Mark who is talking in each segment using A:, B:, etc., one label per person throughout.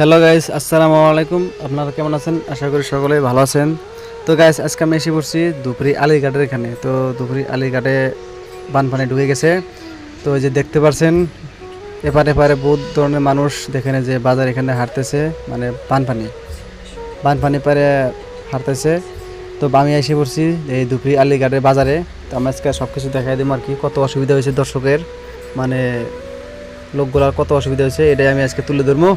A: Hello guys আসসালামু আলাইকুম আপনারা কেমন আছেন? আশা করি সকলেই ভালো আছেন। তো গাইস আজকে আমি এসে পড়ছি দুপুরি আলিঘাটের এখানে। তো দুপুরি আলিঘাটে বানপানি ঢুকে গেছে। তো যে দেখতে পাচ্ছেন এপারে এপারে বহুত ধরনের মানুষ দেখেন যে বাজার এখানে হাঁটতেছে মানে বানপানি। বানপানি পারে হাঁটতেছে। তো, আমি এসে পড়ছি এই দুপুরি আলিঘাটের বাজারে। তো, আমি আজকে সব কিছু দেখাই দিব আর কি, কত অসুবিধা হয়েছে দর্শকের। মানে লোকগুলার কত অসুবিধা হয়েছে, এটাই আমি আজকে তুলে ধরবো।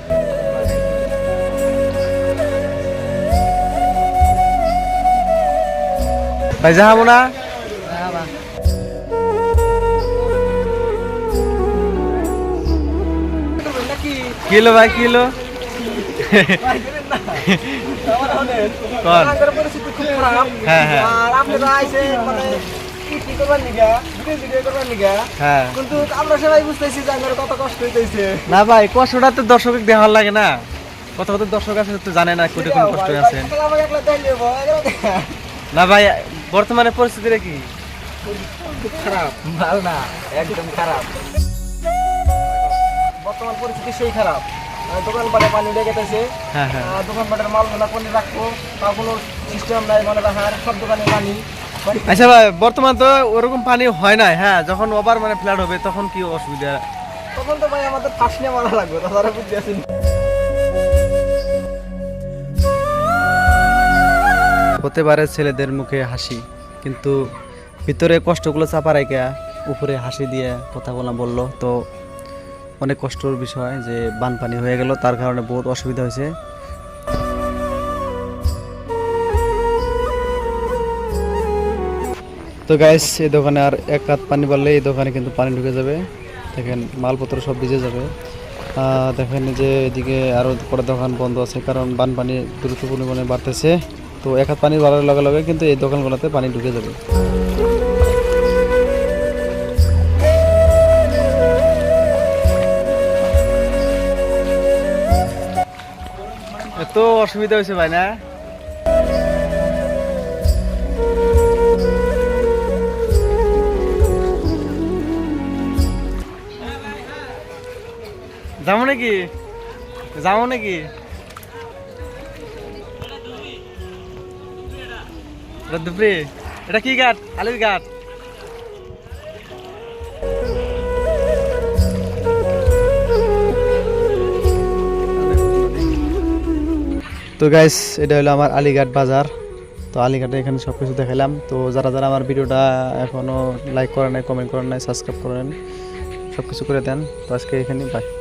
A: ভাই যাব না? কিলো ভাই কিলো হ্যাঁ হ্যাঁ। হ্যাঁ। না ভাই কষ্টটা তো দর্শক দেওয়ার লাগে না। কত কত দর্শক আছে তো জানে না কোটি কোন কষ্ট আছে। না ভাই বর্তমানে পরিস্থিতিটা কি?
B: খারাপ। ভালো না একদম খারাপ। বর্তমান পরিস্থিতি সেই খারাপ। দোকানপাটে পানি লেগেতেছে
A: হ্যাঁ হ্যাঁ।
B: দোকানপাটের মাল মেলা কোনে রাখব তা কোনো সিস্টেম নাই মানে রাখার সব দোকানে পানি।
A: আচ্ছা ভাই বর্তমান তো ওরকম পানি হয় না হ্যাঁ যখন ওভার মানে ফ্ল্যাট হবে তখন কি অসুবিধা?
B: তখন তো ভাই আমাদের ফাঁস নিয়ে মারা লাগবে তাছাড়া বুঝতে আছি
A: হতে পারে ছেলেদের মুখে হাসি, কিন্তু ভিতরে কষ্টগুলো চাপা রেখে উপরে হাসি দিয়ে কথাগুলো বলল। তো অনেক কষ্টর বিষয় যে বানপানি হয়ে গেল, তার কারণে বহুত অসুবিধা হয়েছে। তো গাইস এই দোকানে আর এক হাত পানি বাড়লে এই দোকানে কিন্তু পানি ঢুকে যাবে। দেখেন, মালপত্র সব ভিজে যাবে। দেখেন যে এদিকে আরও করে দোকান বন্ধ আছে, কারণ বানপানি দ্রুত পরিমাণে বাড়তেছে। তো এক হাত পানি বাড়ার লগে লগে কিন্তু এই দোকানগুলোতে পানি ঢুকে যাবে। এত অসুবিধা হয়েছে ভাই, না? যাব নাকি? যাব নাকি? এটা কি ঘাট? আলির ঘাট। তো গাইস এটা হলো আমার আলিঘাট বাজার। তো আলিঘাটে এখানে সব কিছু দেখালাম তো যারা যারা আমার ভিডিওটা এখনও লাইক করেন নাই কমেন্ট করেন নাই সাবস্ক্রাইব করেন সব কিছু করে দেন। তো আজকে এখানে বাই